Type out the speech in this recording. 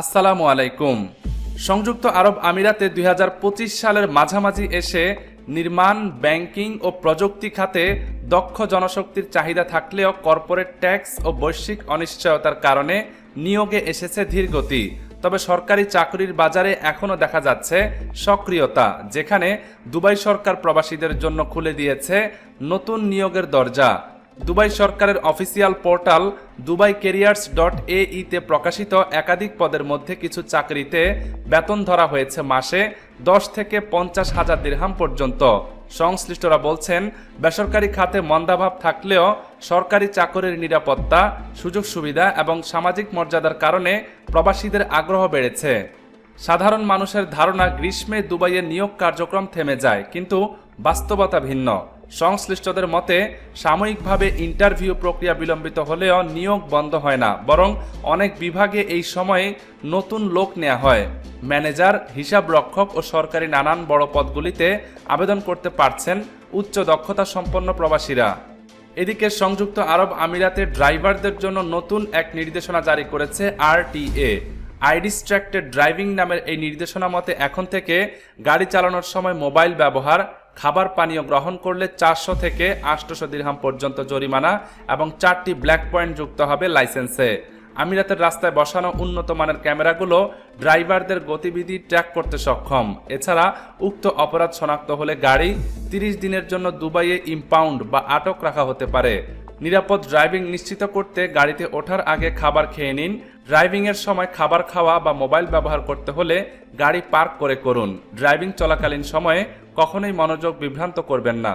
আসসালামু আলাইকুম। সংযুক্ত আরব আমিরাতে দুই হাজার পঁচিশ সালের মাঝামাঝি এসে নির্মাণ, ব্যাংকিং ও প্রযুক্তি খাতে দক্ষ জনশক্তির চাহিদা থাকলেও কর্পোরেট ট্যাক্স ও বৈশ্বিক অনিশ্চয়তার কারণে নিয়োগে এসেছে ধীরগতি। তবে সরকারি চাকরির বাজারে এখনও দেখা যাচ্ছে সক্রিয়তা, যেখানে দুবাই সরকার প্রবাসীদের জন্য খুলে দিয়েছে নতুন নিয়োগের দরজা। দুবাই সরকারের official portal Dubai careers dot তে প্রকাশিত একাধিক পদের মধ্যে কিছু চাকরিতে বেতন ধরা হয়েছে মাসে দশ থেকে পঞ্চাশ হাজার দিরহাম পর্যন্ত। সংশ্লিষ্টরা বলছেন, বেসরকারি খাতে মন্দাভাব থাকলেও সরকারি চাকরির নিরাপত্তা, সুযোগ সুবিধা এবং সামাজিক মর্যাদার কারণে প্রবাসীদের আগ্রহ বেড়েছে। সাধারণ মানুষের ধারণা গ্রীষ্মে দুবাইয়ে নিয়োগ কার্যক্রম থেমে যায়, কিন্তু বাস্তবতা ভিন্ন। সংশ্লিষ্টদের মতে, সাময়িকভাবে ইন্টারভিউ প্রক্রিয়া বিলম্বিত হলেও নিয়োগ বন্ধ হয় না, বরং অনেক বিভাগে এই সময়ে নতুন লোক নেওয়া হয়। ম্যানেজার, হিসাব রক্ষক ও সরকারি নানান বড় পদগুলিতে আবেদন করতে পারছেন উচ্চ দক্ষতা সম্পন্ন প্রবাসীরা। এদিকে সংযুক্ত আরব আমিরাতে ড্রাইভারদের জন্য নতুন এক নির্দেশনা জারি করেছে আরটিএ। আইডিস্ট্রাক্টেড ড্রাইভিং নামের এই নির্দেশনা মতে, এখন থেকে গাড়ি চালানোর সময় মোবাইল ব্যবহার খাবার পানীয় গ্রহণ করলে চারশো থেকে আটশোশো দিরহাম পর্যন্ত জরিমানা এবং চারটি ব্ল্যাক পয়েন্ট যুক্ত হবে লাইসেন্সে। আমিরাতের রাস্তায় বসানো উন্নত মানের ক্যামেরাগুলো ড্রাইভারদের গতিবিধি ট্র্যাক করতে সক্ষম। এছাড়া উক্ত অপরাধ শনাক্ত হলে গাড়ি তিরিশ দিনের জন্য দুবাইয়ে ইম্পাউন্ড বা আটক রাখা হতে পারে। নিরাপদ ড্রাইভিং নিশ্চিত করতে গাড়িতে ওঠার আগে খাবার খেয়ে নিন। ড্রাইভিংয়ের সময় খাবার খাওয়া বা মোবাইল ব্যবহার করতে হলে গাড়ি পার্ক করে করুন। ড্রাইভিং চলাকালীন সময়ে কখনোই মনোযোগ বিভ্রান্ত করবেন না।